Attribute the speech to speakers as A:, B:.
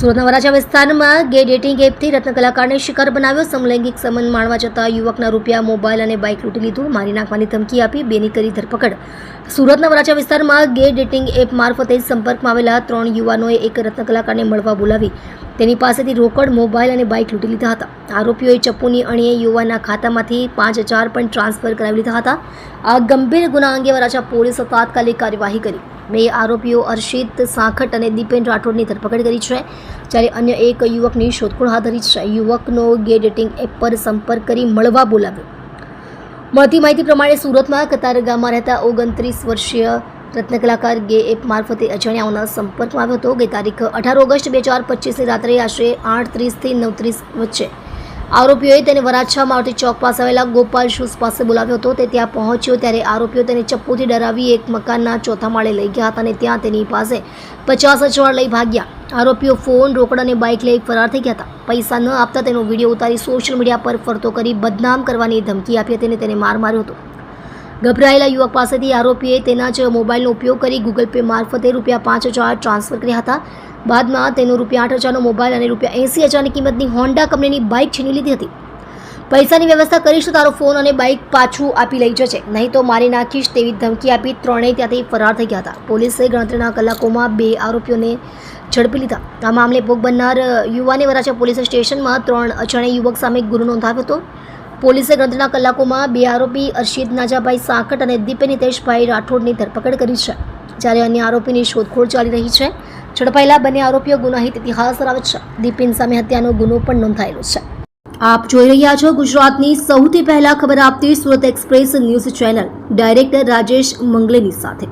A: સુરતના વરાછા વિસ્તારમાં ગે ડેટિંગ એપથી રત્નકલાકારને શિકાર બનાવ્યો. સમલૈંગિક સંબંધ માણવા જતા યુવકના રૂપિયા, મોબાઈલ અને બાઇક લૂંટી લીધું. મારી નાખવાની ધમકી આપી બેની કરી ધરપકડ. સુરતના વરાછા વિસ્તારમાં ગે ડેટિંગ એપ મારફતે સંપર્કમાં આવેલા ત્રણ યુવાનોએ એક રત્ન કલાકારને મળવા બોલાવી. તેની પાસેથી રોકડ, મોબાઈલ અને બાઇક લૂંટી લીધા હતા. આરોપીઓએ ચપ્પુની અણીએ યુવાનના ખાતામાંથી પાંચ હજાર પણ ટ્રાન્સફર કરાવી લીધા હતા. આ ગંભીર ગુના અંગે વરાછા પોલીસે તાત્કાલિક કાર્યવાહી કરી. બે આરોપીઓ અર્ષિત સાંખટ અને દીપેન રાઠોડની ધરપકડ કરી છે, જ્યારે અન્ય એક યુવકની શોધખોળ હાથ ધરી છે. યુવકનો ગે ડેટિંગ એપ પર સંપર્ક કરી મળવા બોલાવ્યો. મળતી માહિતી પ્રમાણે સુરતમાં કતારગામમાં રહેતા ઓગણત્રીસ વર્ષીય રત્ન કલાકાર ગે. એપ મારફતે અજાણ્યાઓના સંપર્કમાં આવ્યો હતો. ગઈ તારીખ અઢાર ઓગસ્ટ બે હજાર પચીસની રાત્રે આશરે આઠ ત્રીસથી નવ ત્રીસ વચ્ચે આરોપીઓએ તેને વરાછા મારુતિ ચોક પાસે આવેલા ગોપાલ શૂઝ પાસે બોલાવ્યો હતો. તે ત્યાં પહોંચ્યો ત્યારે આરોપીઓ તેને ચપ્પુથી ડરાવી એક મકાનના ચોથા માળે લઈ ગયા હતા અને ત્યાં તેની પાસે પચાસ હજાર લઈ ભાગ્યા. આરોપીઓ ફોન, રોકડ અને બાઇક લઈ ફરાર થઈ ગયા હતા. પૈસા ન આપતા તેનો વીડિયો ઉતારી સોશિયલ મીડિયા પર ફરતો કરી બદનામ કરવાની ધમકી આપી હતી અને તેને માર માર્યો હતો. ગભરાયેલા યુવક પાસેથી આરોપીએ તેના જ મોબાઈલનો ઉપયોગ કરી ગૂગલ પે મારફતે રૂપિયા પાંચ હજાર ટ્રાન્સફર કર્યા હતા. બાદમાં તેનો રૂપિયા આઠ હજારનો મોબાઈલ અને રૂપિયા એંસી હજારની કિંમતની હોન્ડા કંપનીની બાઇક છીની લીધી હતી. પૈસાની વ્યવસ્થા કરીશ તો તારો ફોન અને બાઇક પાછું આપી લઈ જશે નહીં તો મારી નાખીશ તેવી ધમકી આપી ત્રણેય ત્યાંથી ફરાર થઈ ગયા હતા. પોલીસે ગણતરીના કલાકોમાં બે આરોપીઓને ઝડપી લીધા. આ મામલે ભોગ બનનાર યુવાને વરાછા પોલીસ સ્ટેશનમાં ત્રણ અજાણ્યા યુવક સામે ગુનો નોંધાવ્યો હતો. પોલીસે ગણતરીના કલાકોમાં બે આરોપી અર્શિદ નાજાભાઈ સાંકટ અને દીપેન નિતેશભાઈ રાઠોડની ધરપકડ કરી છે, જ્યારે અન્ય આરોપીની શોધખોળ ચાલી રહી છે. ઝડપાયેલા બંને આરોપીઓ ગુનાહિત ઇતિહાસ ધરાવે છે. દીપિન સામે હત્યાનો ગુનો પણ નોંધાયેલો છે. આપ જોઈ રહ્યા છો ગુજરાતની સૌથી પહેલા ખબર આપતી Surat express news channel, director Rajesh મંગલેની સાથે.